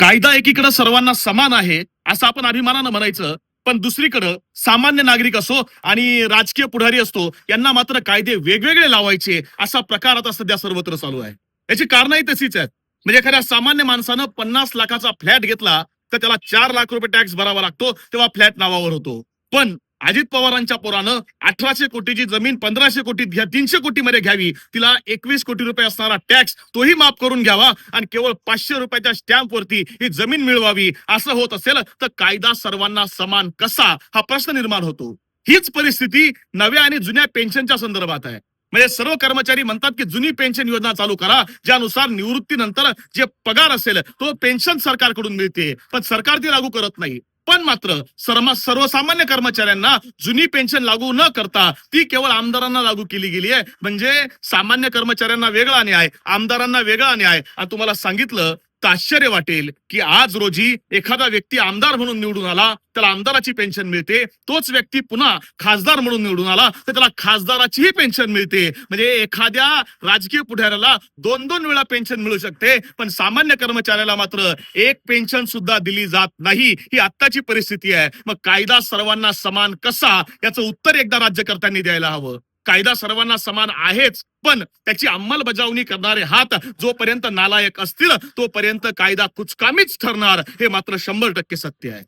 कायदा एकीकडे सर्वांना समान आहे असं आपण अभिमानानं म्हणायचं. पण दुसरीकडं सामान्य नागरिक असो आणि राजकीय पुढारी असतो यांना मात्र कायदे वेगवेगळे लावायचे असा प्रकार आता सध्या सर्वत्र चालू आहे. याची कारणही तशीच आहेत. म्हणजे एखाद्या सामान्य माणसानं पन्नास लाखाचा फ्लॅट घेतला तर त्याला चार लाख रुपये टॅक्स भरावा लागतो तेव्हा फ्लॅट नावावर होतो. पण अजित पवारांच्या पोरानं अठराशे कोटीची जमीन पंधराशे कोटी घ्या तीनशे कोटी मध्ये घ्यावी. तिला एकवीस कोटी रुपये असणारा टॅक्स तोही माफ करून घ्यावा आणि केवळ पाचशे रुपयाच्या स्टॅम्प वरती ही जमीन मिळवावी असं होत असेल तर कायदा सर्वांना समान कसा? हा प्रश्न निर्माण होतो. हीच परिस्थिती नव्या आणि जुन्या पेन्शनच्या संदर्भात आहे. म्हणजे सर्व कर्मचारी म्हणतात की जुनी पेन्शन योजना चालू करा ज्यानुसार निवृत्तीनंतर जे पगार असेल तो पेन्शन सरकारकडून मिळते. पण सरकार ती लागू करत नाही. पण मात्र सर्व सर्वसामान्य कर्मचाऱ्यांना जुनी पेन्शन लागू न करता ती केवळ आमदारांना लागू केली गेली आहे. म्हणजे सामान्य कर्मचाऱ्यांना वेगळा न्याय आमदारांना वेगळा न्याय. आणि तुम्हाला सांगितलं आश्चर्य वाटेल की आज रोजी एखादा व्यक्ती आमदार म्हणून निवडून आला त्याला आमदाराची पेन्शन मिळते. तोच व्यक्ती पुन्हा खासदार म्हणून निवडून आला तर त्याला खासदाराचीही पेन्शन मिळते. म्हणजे एखाद्या राजकीय पुढाऱ्याला दोन दोन वेळा पेन्शन मिळू शकते पण सामान्य कर्मचाऱ्याला मात्र एक पेन्शन सुद्धा दिली जात नाही. ही आत्ताची परिस्थिती आहे. मग कायदा सर्वांना समान कसा? याचं उत्तर एकदा राज्यकर्त्यांनी द्यायला हवं. कायदा सर्वांना समान आहेच पण त्याची अंमलबजावणी करणारे हात जोपर्यंत नालायक असतील तोपर्यंत कायदा कुचकामीच ठरणार हे मात्र शंभर टक्के सत्य आहे.